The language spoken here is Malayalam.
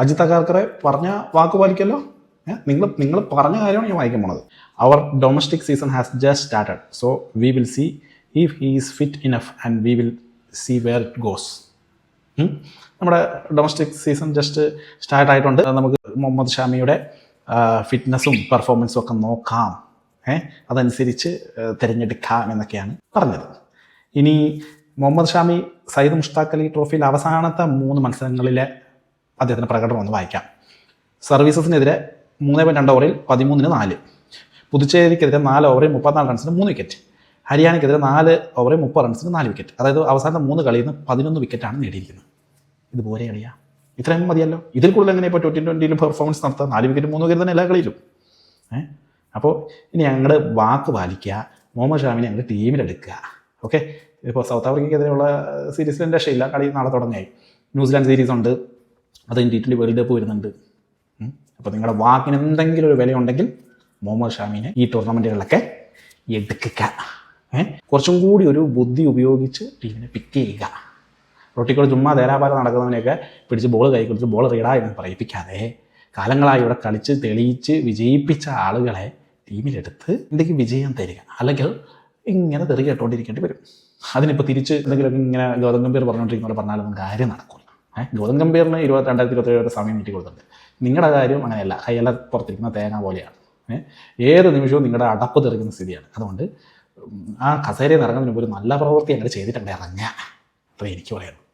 അജിത് അഗാർക്കറെ പറഞ്ഞ വാക്ക് പാലിക്കല്ലോ? നിങ്ങൾ നിങ്ങൾ പറഞ്ഞ കാര്യമാണ് ഞാൻ വായിക്കാൻ പോണത്. Our domestic season has just started so we will see if he is fit enough and we will see where it goes നമ്മുടെ ഡൊമസ്റ്റിക് സീസൺ ജസ്റ്റ് സ്റ്റാർട്ട് ആയിട്ടുണ്ട്. നമുക്ക് മുഹമ്മദ് ഷാമിയുടെ ഫിറ്റ്നസ്സും പെർഫോമൻസും ഒക്കെ നോക്കാം. ഏഹ് അതനുസരിച്ച് തിരഞ്ഞെടുക്കാം എന്നൊക്കെയാണ് പറഞ്ഞത്. ഇനി മുഹമ്മദ് ഷാമി സയ്യിദ് മുഷ്താഖ് അലി ട്രോഫിയിൽ അവസാനത്തെ മൂന്ന് മത്സരങ്ങളിലെ അദ്ദേഹത്തിന്റെ പ്രകടനം ഒന്ന് വായിക്കാം. സർവീസസിനെതിരെ മൂന്ന് പോയിന്റ് രണ്ട് ഓവറിൽ പതിമൂന്നിന് നാല്. പുതുച്ചേരിക്കെതിരെ നാല് ഓവറിൽ മുപ്പത്തിനാല് റൺസിന് മൂന്ന് വിക്കറ്റ് ഹരിയാനയ്ക്കെതിരെ നാല് ഓവറിൽ മുപ്പത് റൺസിന് നാല് വിക്കറ്റ് അതായത് അവസാനത്തെ മൂന്ന് കളിയിൽ നിന്ന് പതിനൊന്ന് വിക്കറ്റാണ് നേടിയിരിക്കുന്നത്. ഇത് പോരെ കളിയാ. ഇത്രയും മതിയല്ലോ. ഇതിൽ കൂടുതൽ എങ്ങനെ ഇപ്പോൾ ട്വന്റി ട്വന്റിയിൽ പെർഫോമൻസ് നടത്തുക? നാല് വിക്കറ്റ് മൂന്ന് വിക്കറ്റ് തന്നെ എല്ലാ കളിയിലും. ഏഹ് അപ്പോൾ ഇനി ഞങ്ങൾ വാക്ക് പാലിക്കുക. മുഹമ്മദ് ഷാമിനെ ഞങ്ങൾ ടീമിലെടുക്കുക. ഓക്കെ? ഇപ്പോൾ സൗത്ത് ആഫ്രിക്കയ്ക്കെതിരെയുള്ള സീരീസിൽ രക്ഷയില്ല. കളി നാളെ തുടങ്ങിയായി ന്യൂസിലാൻഡ് സീരീസ് ഉണ്ട്. അത് ടി ട്വന്റി വേൾഡ് കപ്പ് വരുന്നുണ്ട്. അപ്പോൾ നിങ്ങളുടെ വാക്കിന് എന്തെങ്കിലും ഒരു വിലയുണ്ടെങ്കിൽ മുഹമ്മദ് ഷാമിനെ ഈ ടൂർണമെന്റുകളിലൊക്കെ എടുക്കുക. കുറച്ചും കൂടി ഒരു ബുദ്ധി ഉപയോഗിച്ച് ടീമിനെ പിക്ക് ചെയ്യുക. റൊട്ടിക്കോട് ചുമ്മാ തേരാപാല നടക്കുന്നവനെയൊക്കെ പിടിച്ച് ബോൾ കൈ കൊടുത്ത് ബോൾ റീഡാ എന്ന് പറയിപ്പിക്കാതെ കാലങ്ങളായി ഇവിടെ കളിച്ച് തെളിയിച്ച് വിജയിപ്പിച്ച ആളുകളെ ടീമിലെടുത്ത് ഇന്ത്യയ്ക്ക് വിജയം തരിക. അല്ലെങ്കിൽ ഇങ്ങനെ തെറി കേട്ടോണ്ടിരിക്കേണ്ടി വരും. അതിനിപ്പോൾ തിരിച്ച് എന്തെങ്കിലും ഇങ്ങനെ ഗൗതം ഗംഭീർ പറഞ്ഞുകൊണ്ടിരിക്കുന്ന പോലെ പറഞ്ഞാലൊന്നും കാര്യം നടക്കില്ല ഏഹ് ഗൗതം ഗംഭീറിന് ഇരുപത്തി രണ്ടായിരത്തി ഇരുപത്തി ഏഴ് സമയം നീട്ടി കൊടുത്തിട്ടുണ്ട്. നിങ്ങളുടെ കാര്യം അങ്ങനെയല്ല. കയ്യല പുറത്തിരിക്കുന്ന തേങ്ങ പോലെയാണ്. ഏത് നിമിഷവും നിങ്ങളുടെ അടപ്പ് തെറിക്കുന്ന സ്ഥിതിയാണ്. അതുകൊണ്ട് ആ കസേരയിൽ നിന്ന് ഇറങ്ങുന്നതിന് ഒരു നല്ല പ്രവൃത്തി അങ്ങനെ ചെയ്തിട്ടുണ്ട് ഇറങ്ങുക. അത്രേ എനിക്ക് പറയാനുള്ളൂ.